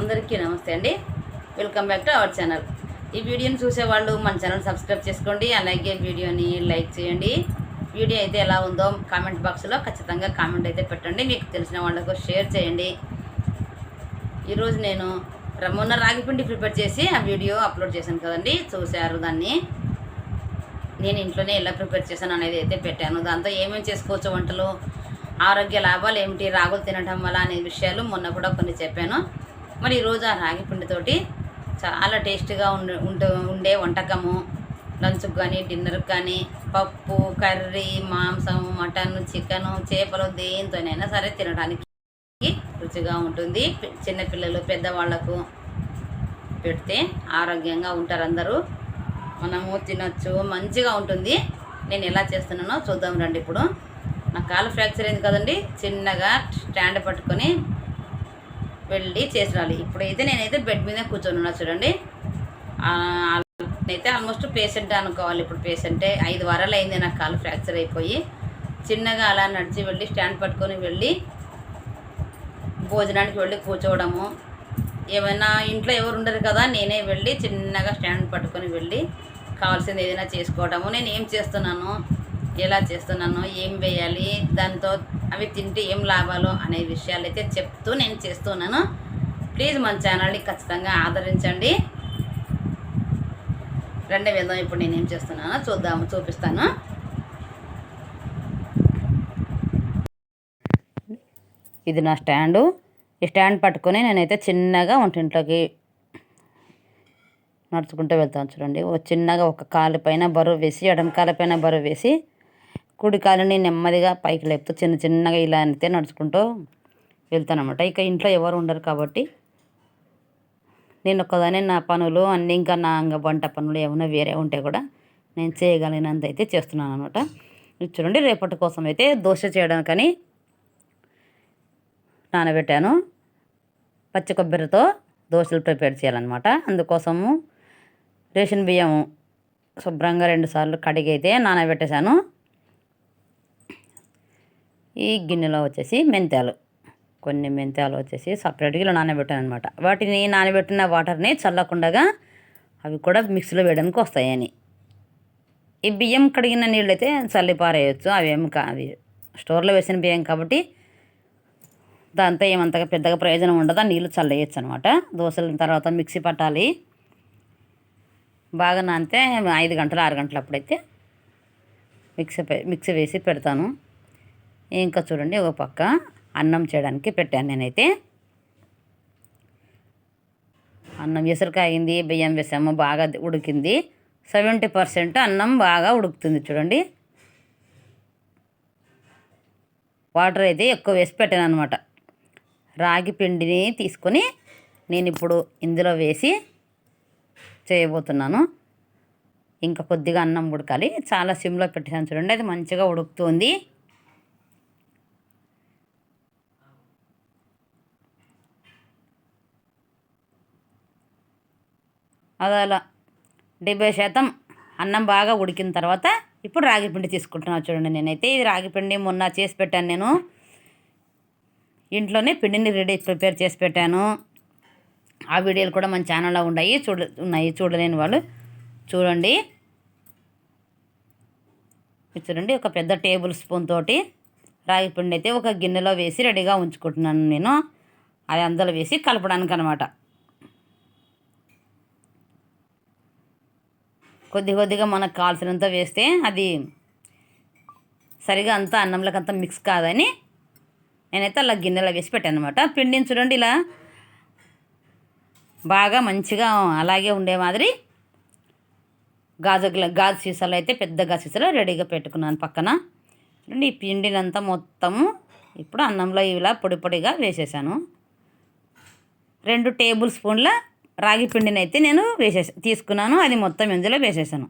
అందరికీ నమస్తే అండి. Welcome back to our channel ఈ వీడియోని చూసేవాళ్ళు మన ఛానల్ సబ్స్క్రైబ్ చేసుకోండి. అలాగే వీడియోని లైక్ చేయండి. వీడియో అయితే ఎలా ఉందో కామెంట్ బాక్స్లో ఖచ్చితంగా కామెంట్ అయితే పెట్టండి. మీకు తెలిసిన వాళ్ళకు షేర్ చేయండి. ఈరోజు నేను మొన్న రాగిపిండి ప్రిపేర్ చేసి ఆ వీడియో అప్లోడ్ చేశాను కదండి. చూశారు దాన్ని. నేను ఇంట్లోనే ఎలా ప్రిపేర్ చేశాను అనేది అయితే పెట్టాను. దాంతో ఏమేమి చేసుకోవచ్చు వంటలు ఆరోగ్య లాభాలు ఏమిటి రాగులు తినడం వల్ల అనే విషయాలు మొన్న కూడా కొన్ని చెప్పాను. మరి ఈరోజు ఆ రాగిపిండితోటి చాలా టేస్టీగా ఉండే ఉండే వంటకము. లంచ్కి కానీ డిన్నర్కి కానీ పప్పు కర్రీ మాంసం మటన్ చికెను చేపలు దేంతోనైనా సరే తినడానికి రుచిగా ఉంటుంది. చిన్నపిల్లలు పెద్దవాళ్ళకు పెడితే ఆరోగ్యంగా ఉంటారు అందరూ. మనము తినచ్చు మంచిగా ఉంటుంది. నేను ఎలా చేస్తున్నానో చూద్దాం రండి ఇప్పుడు. నా కాలు ఫ్రాక్చర్ అయింది కదండి. చిన్నగా స్టాండ్ పట్టుకొని వెళ్ళి చేసినాలి ఇప్పుడైతే నేనైతే బెడ్ మీద కూర్చొని ఉన్నా చూడండి. అయితే ఆల్మోస్ట్ పేషెంట్ అనుకోవాలి. ఇప్పుడు పేషెంటే ఐదు వారాలు అయింది నాకు కాలు ఫ్రాక్చర్ అయిపోయి. చిన్నగా అలా నడిచి వెళ్ళి స్టాండ్ పట్టుకొని వెళ్ళి భోజనానికి వెళ్ళి కూర్చోవడము. ఏమైనా ఇంట్లో ఎవరు ఉండరు కదా నేనే వెళ్ళి చిన్నగా స్టాండ్ పట్టుకొని వెళ్ళి కావాల్సింది ఏదైనా చేసుకోవడము. నేను ఏం చేస్తున్నాను? ఎలా చేస్తున్నాను ఏం వేయాలి దాంతో అవి తింటే ఏం లాభాలు అనే విషయాలు అయితే చెప్తూ నేను చేస్తున్నాను. ప్లీజ్ మన ఛానల్ని ఖచ్చితంగా ఆదరించండి. రెండే విధం ఇప్పుడు నేను ఏం చేస్తున్నానో చూద్దాము చూపిస్తాను. ఇది నా స్టాండు. ఈ స్టాండ్ పట్టుకొని నేనైతే చిన్నగా వంటింట్లోకి నడుచుకుంటూ వెళ్తాను చూడండి. ఓ చిన్నగా ఒక కాలు పైన బరువు వేసి ఎడమ కాలు పైన బరువు వేసి కుడి కాలుని నెమ్మదిగా పైకి లేపుతూ చిన్న చిన్నగా ఇలా అయితే నడుచుకుంటూ వెళ్తాను అనమాట ఇక ఇంట్లో ఎవరు ఉండరు కాబట్టి నేను ఒక్కదానే నా పనులు అన్నీ ఇంకా నా ఇంకా వంట పనులు ఏమైనా వేరే ఉంటే కూడా నేను చేయగలిగినంత అయితే చేస్తున్నాను అనమాట చూడండి రేపటి కోసం అయితే దోశ చేయడానికని నానబెట్టాను. పచ్చి కొబ్బరితో దోశలు ప్రిపేర్ చేయాలన్నమాట. అందుకోసము రేషన్ బియ్యం శుభ్రంగా రెండుసార్లు కడిగి అయితే నానబెట్టేశాను. ఈ గిన్నెలో వచ్చేసి మెంతాలు. కొన్ని మెంతాలు వచ్చేసి సపరేట్గా ఇలా నానబెట్టాను అనమాట వాటిని నానబెట్టిన వాటర్ని చల్లకుండగా అవి కూడా మిక్సీలో వేయడానికి వస్తాయని. ఈ బియ్యం కడిగిన నీళ్ళు అయితే చల్లి పారేయచ్చు. అవేం కా అవి స్టోర్లో వేసిన బియ్యం కాబట్టి దాంతో ఏమంతగా పెద్దగా ప్రయోజనం ఉండదు. ఆ నీళ్ళు చల్లేయచ్చు అనమాట దోశల తర్వాత మిక్సీ పట్టాలి. బాగా నానితే ఐదు గంటలు ఆరు గంటలు అప్పుడైతే మిక్సీ మిక్సీ వేసి పెడతాను. ఇంకా చూడండి ఒక పక్క అన్నం చేయడానికి పెట్టాను నేనైతే. అన్నం ఎసరికాయింది బియ్యం వేసాము బాగా ఉడికింది. సెవెంటీ పర్సెంట్ అన్నం బాగా ఉడుకుతుంది చూడండి. వాటర్ అయితే ఎక్కువ వేసి పెట్టాను అనమాట రాగి పిండిని తీసుకొని నేను ఇప్పుడు ఇందులో వేసి చేయబోతున్నాను. ఇంకా కొద్దిగా అన్నం ఉడకాలి. చాలా సిమ్లో పెట్టాను చూడండి అది మంచిగా ఉడుకుతుంది. అది అలా డెబ్బై శాతం అన్నం బాగా ఉడికిన తర్వాత ఇప్పుడు రాగిపిండి తీసుకుంటున్నాను చూడండి నేనైతే. ఇది రాగిపిండి మొన్న చేసి పెట్టాను నేను. ఇంట్లోనే పిండిని రెడీ ప్రిపేర్ చేసి పెట్టాను. ఆ వీడియోలు కూడా మన ఛానల్లో ఉన్నాయి. చూడ ఉన్నాయి. చూడలేని వాళ్ళు చూడండి. చూడండి ఒక పెద్ద టేబుల్ స్పూన్ తోటి రాగి పిండి అయితే ఒక గిన్నెలో వేసి రెడీగా ఉంచుకుంటున్నాను నేను. అది అందులో వేసి కలపడానికి అనమాట కొద్ది కొద్దిగా మనకు కావాల్సినంత వేస్తే అది సరిగా అంతా అన్నంలోకి అంతా మిక్స్ కాదని నేనైతే అలా గిన్నెలో వేసి పెట్టాను అనమాట పిండిని చూడండి ఇలా బాగా మంచిగా అలాగే ఉండే మాదిరి గాజు గాజు సీసాలు అయితే పెద్ద గాజు సీసాలో రెడీగా పెట్టుకున్నాను పక్కన. చూడండి ఈ పిండినంతా మొత్తము ఇప్పుడు అన్నంలో ఇలా పొడి పొడిగా వేసేసాను. రెండు టేబుల్ స్పూన్ల రాగి పిండిని అయితే నేను వేసేసా తీసుకున్నాను. అది మొత్తం ఇందులో వేసేసాను.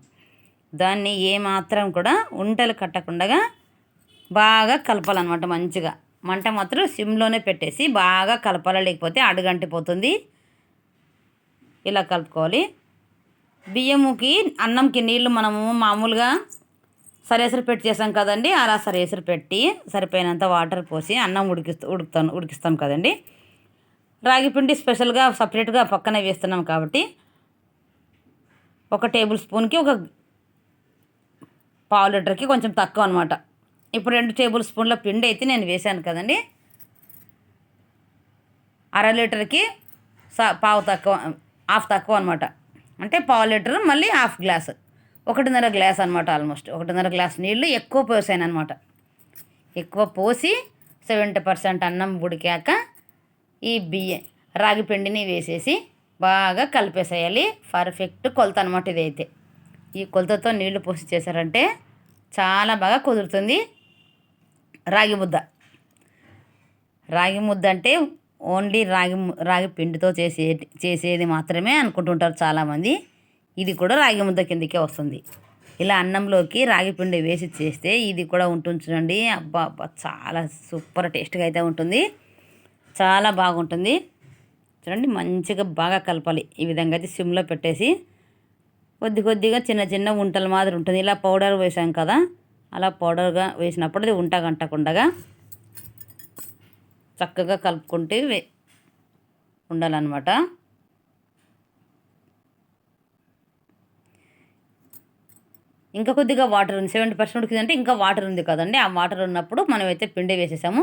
దాన్ని ఏమాత్రం కూడా ఉంటలు కట్టకుండా బాగా కలపాలన్నమాట మంచిగా. మంట మాత్రం సిమ్లోనే పెట్టేసి బాగా కలపాలి లేకపోతే అడుగంటిపోతుంది. ఇలా కలుపుకోవాలి. బియ్యముకి అన్నంకి నీళ్ళు మనము మామూలుగా సరేసరి పెట్టి చేసాం కదండి. అలా సరేసరి పెట్టి సరిపోయినంత వాటర్ పోసి అన్నం ఉడికిస్తూ ఉడుకుతాను ఉడికిస్తాం కదండి. రాగి పిండి స్పెషల్గా సపరేట్గా పక్కనే వేస్తున్నాం కాబట్టి ఒక టేబుల్ స్పూన్కి ఒక పావు లీటర్కి కొంచెం తక్కువ అనమాట ఇప్పుడు రెండు టేబుల్ స్పూన్ల పిండి అయితే నేను వేశాను కదండి. అర లీటర్కి సా పావు తక్కువ హాఫ్ తక్కువ అనమాట అంటే పావు లీటర్ మళ్ళీ హాఫ్ గ్లాస్. ఒకటిన్నర గ్లాస్ అనమాట ఆల్మోస్ట్. ఒకటిన్నర గ్లాస్ నీళ్ళు ఎక్కువ పోసాను అనమాట ఎక్కువ పోసి సెవెంటీ పర్సెంట్ అన్నం ఉడికాక ఈ బియ్యం రాగి పిండిని వేసేసి బాగా కలిపేసేయాలి. పర్ఫెక్ట్ కొలత అనమాట ఇదైతే. ఈ కొలతతో నీళ్ళు పోసి చేశారంటే చాలా బాగా కుదురుతుంది. రాగి ముద్ద. రాగి ముద్ద అంటే ఓన్లీ రాగి రాగి పిండితో చేసే చేసేది మాత్రమే అనుకుంటుంటారు చాలామంది. ఇది కూడా రాగి ముద్ద కిందకే వస్తుంది. ఇలా అన్నంలోకి రాగి పిండి వేసి చేస్తే ఇది కూడా ఉంటుంది చూడండి. అబ్బా అబ్బా చాలా సూపర్ టేస్ట్గా అయితే ఉంటుంది. చాలా బాగుంటుంది. చూడండి మంచిగా బాగా కలపాలి. ఈ విధంగా అయితే సిమ్లో పెట్టేసి కొద్ది కొద్దిగా చిన్న చిన్న ఉంటల మాదిరి ఉంటుంది. ఇలా పౌడర్ వేసాం కదా అలా పౌడర్గా వేసినప్పుడు అది ఉంట గంటకుండగా చక్కగా కలుపుకుంటే వే ఉండాలన్నమాట. ఇంకా కొద్దిగా వాటర్ ఉంది. సెవెంటీ పర్సెంట్ అంటే ఇంకా వాటర్ ఉంది కదండి. ఆ వాటర్ ఉన్నప్పుడు మనం అయితే పిండి వేసేసాము.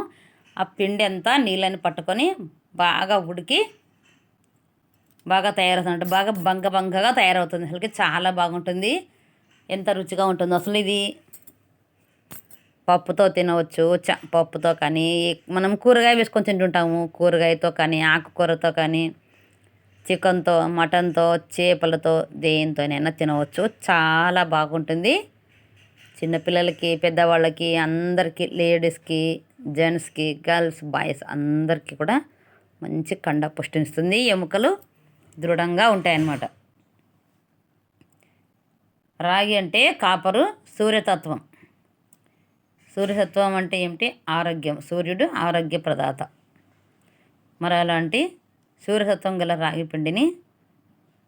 ఆ పిండి అంతా నీళ్ళని పట్టుకొని బాగా ఉడికి బాగా తయారవుతుంది బాగా బంగ బంగగా తయారవుతుంది. అసలుకి చాలా బాగుంటుంది. ఎంత రుచిగా ఉంటుందో. అసలు ఇది పప్పుతో తినవచ్చు. చ పప్పుతో కానీ మనం కూరగాయ వేసుకొని తింటుంటాము. కూరగాయతో కానీ ఆకుకూరతో కానీ చికెన్తో మటన్తో చేపలతో దేనితోనైనా తినవచ్చు. చాలా బాగుంటుంది. చిన్నపిల్లలకి పెద్దవాళ్ళకి అందరికీ లేడీస్కి జెంట్స్కి గర్ల్స్ బాయ్స్ అందరికీ కూడా మంచి కండ పుష్టినిస్తుంది. ఎముకలు దృఢంగా ఉంటాయన్నమాట. రాగి అంటే కాపరు సూర్యతత్వం. సూర్యతత్వం అంటే ఏమిటి? ఆరోగ్యం. సూర్యుడు ఆరోగ్య ప్రదాత. మరి అలాంటి సూర్యతత్వం గల రాగి పిండిని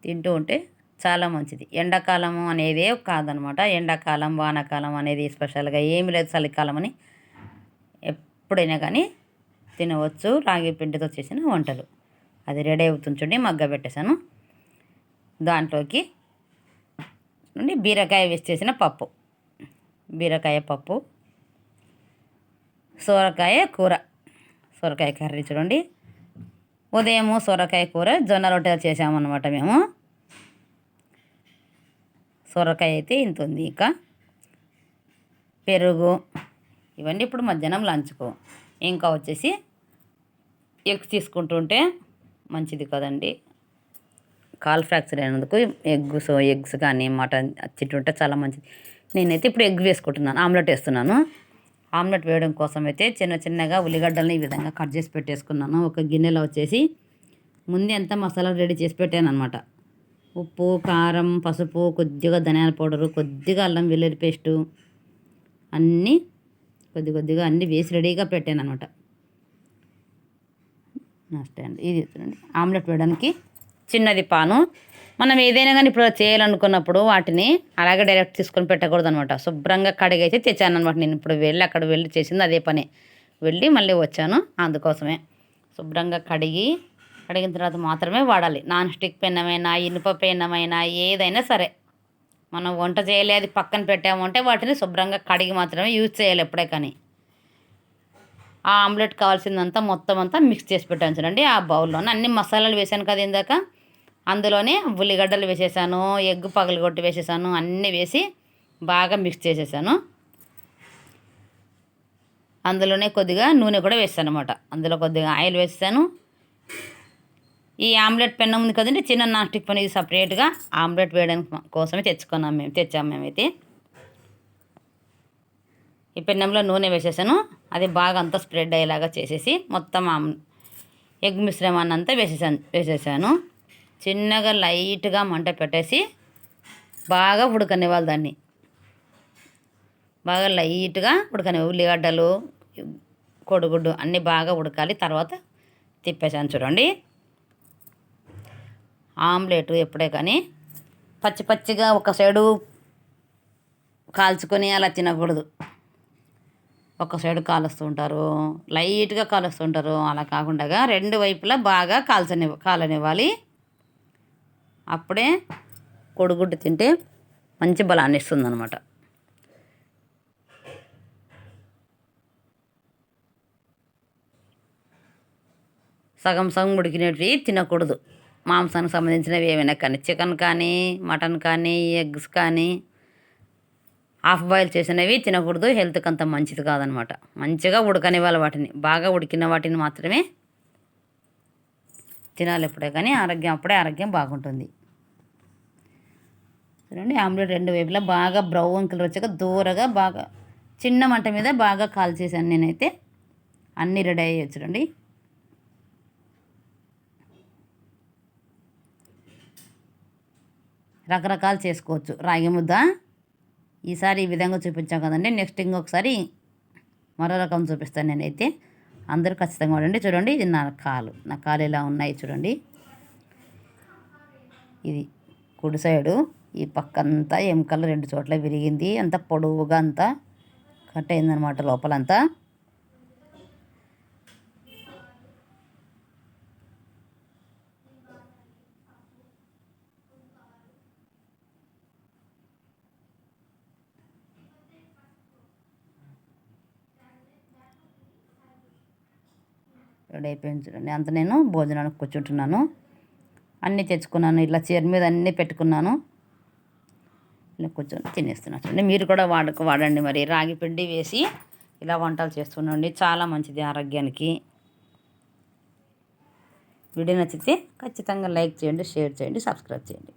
తింటూ ఉంటే చాలా మంచిది. ఎండాకాలం అనేదే కాదనమాట ఎండాకాలం వానాకాలం అనేది స్పెషల్గా ఏమి లేదు చలికాలం అని ఎప్పుడైనా కానీ తినవచ్చు. రాగి పిండితో చేసిన వంటలు. అది రెడీ అవుతుంది చూడండి మగ్గ పెట్టేశాను. దాంట్లోకి నుండి బీరకాయ వేసి చేసిన పప్పు. బీరకాయ పప్పు సొరకాయ కూర. సొరకాయ కర్రీ చూడండి. ఉదయము సొరకాయ కూర జొన్న రొట్టెలు చేసామన్నమాట మేము. సొరకాయ అయితే ఇంత ఉంది ఇక. పెరుగు ఇవన్నీ ఇప్పుడు మధ్యాహ్నం లంచ్కు. ఇంకా వచ్చేసి ఎగ్స్ తీసుకుంటుంటే మంచిది కదండి. కాల్ ఫ్రాక్చర్ అయినందుకు ఎగ్స్ ఎగ్స్ కానీ మటన్ తింటుంటే చాలా మంచిది. నేనైతే ఇప్పుడు ఎగ్ వేసుకుంటున్నాను ఆమ్లెట్ వేస్తున్నాను. ఆమ్లెట్ వేయడం కోసం అయితే చిన్న చిన్నగా ఉల్లిగడ్డలను ఈ విధంగా కట్ చేసి పెట్టేసుకున్నాను. ఒక గిన్నెలో వచ్చేసి ముందే అంతా మసాలా రెడీ చేసి పెట్టాను అనమాట ఉప్పు కారం పసుపు కొద్దిగా ధనియాల పౌడరు కొద్దిగా అల్లం వెల్లుల్లి పేస్టు అన్నీ కొద్ది కొద్దిగా అన్నీ వేసి రెడీగా పెట్టాను అనమాట నా స్టాండ్. ఇది చూడండి. ఆమ్లెట్ వేయడానికి చిన్నది పాను. మనం ఏదైనా కానీ ఇప్పుడు చేయాలనుకున్నప్పుడు వాటిని అలాగే డైరెక్ట్ తీసుకొని పెట్టకూడదు అనమాట శుభ్రంగా కడిగైతే తెచ్చాను అనమాట నేను. ఇప్పుడు వెళ్ళి అక్కడ వెళ్ళి చేసింది అదే పని. వెళ్ళి మళ్ళీ వచ్చాను అందుకోసమే. శుభ్రంగా కడిగి కడిగిన తర్వాత మాత్రమే వాడాలి. నాన్ స్టిక్ పెన్నమైనా ఇనుప పెన్నమైనా ఏదైనా సరే. మనం వంట చేయలేదు అది పక్కన పెట్టామంటే వాటిని శుభ్రంగా కడిగి మాత్రమే యూజ్ చేయాలి ఎప్పుడే కానీ ఆ ఆమ్లెట్ కావాల్సిందంతా మొత్తం అంతా మిక్స్ చేసి పెట్టాను చూడండి ఆ బౌల్లోనే. అన్ని మసాలాలు వేసాను కదా ఇందాక. అందులోనే ఉల్లిగడ్డలు వేసేసాను ఎగ్ పగలగొట్టి వేసేసాను అన్నీ వేసి బాగా మిక్స్ చేసేసాను. అందులోనే కొద్దిగా నూనె కూడా వేసాను అనమాట అందులో కొద్దిగా ఆయిల్ వేసాను ఈ ఆమ్లెట్ పెన్నం ఉంది కదండి చిన్న నాస్టిక్ పని ఇది సపరేట్గా ఆమ్లెట్ వేయడానికి కోసమే తెచ్చుకున్నాం మేము తెచ్చాము మేమైతే ఈ పెన్నంలో నూనె వేసేసాను అది బాగా అంతా స్ప్రెడ్ అయ్యేలాగా చేసేసి మొత్తం ఆమ్ ఎగ్ మిశ్రమాన్ని అంతా వేసేసాను వేసేసాను. చిన్నగా లైట్గా మంట పెట్టేసి బాగా ఉడకనివ్వాలి దాన్ని. బాగా లైట్గా ఉడకని ఉల్లిగడ్డలు కొడుగుడ్డు అన్నీ బాగా ఉడకాలి తర్వాత తిప్పేసాను చూడండి. ఆమ్లెట్ ఎప్పుడే కానీ పచ్చి పచ్చిగా ఒక సైడు కాల్చుకొని అలా తినకూడదు. ఒక సైడు కాలుస్తూ ఉంటారు లైట్గా కాలుస్తూ ఉంటారు. అలా కాకుండా రెండు వైపులా బాగా కాల్చని కాలనివ్వాలి. అప్పుడే కొడుగుడ్డు తింటే మంచి బలాన్ని ఇస్తుంది అనమాట సగం సగం ఉడికినవి తినకూడదు. మాంసానికి సంబంధించినవి ఏమైనా కానీ చికెన్ కానీ మటన్ కానీ ఎగ్స్ కానీ హాఫ్ బాయిల్ చేసినవి తినకూడదు. హెల్త్కి అంత మంచిది కాదనమాట. మంచిగా ఉడకనివ్వాలి వాటిని. బాగా ఉడికిన వాటిని మాత్రమే తినాలి ఎప్పుడే కానీ. ఆరోగ్యం అప్పుడే ఆరోగ్యం బాగుంటుంది. చూడండి ఆమ్లెట్ రెండు వైపులా బాగా బ్రౌన్ కలర్ వచ్చాక దూరగా బాగా చిన్న మంట మీద బాగా కాల్ చేశాను నేనైతే. అన్నీ రెడీ అయ్యాయి చూడండి. రకరకాలు చేసుకోవచ్చు. రాగి ముద్ద. ఈసారి ఈ విధంగా చూపించాం కదండి. నెక్స్ట్ ఇంకొకసారి మరో రకం చూపిస్తాను నేనైతే. అందరూ ఖచ్చితంగా ఉండండి. చూడండి ఇది నా కాలు. నా కాలు ఇలా ఉన్నాయి చూడండి. ఇది కుడి సైడు. ఈ పక్క అంతా ఎముకలు రెండు చోట్ల విరిగింది. అంతా పొడవుగా అంతా కట్ అయిందనమాట లోపలంతా. రెడీ అయిపోయింది. చూడండి అంత నేను భోజనానికి కూర్చుంటున్నాను. అన్నీ తెచ్చుకున్నాను. ఇట్లా చీర మీద అన్నీ పెట్టుకున్నాను. ఇలా కూర్చొని తినేస్తున్నాను చూడండి మీరు కూడా వాడక వాడండి మరి. రాగి పిండి వేసి ఇలా వంటలు చేస్తుండండి. చాలా మంచిది ఆరోగ్యానికి. వీడియో నచ్చితే ఖచ్చితంగా లైక్ చేయండి షేర్ చేయండి సబ్స్క్రైబ్ చేయండి.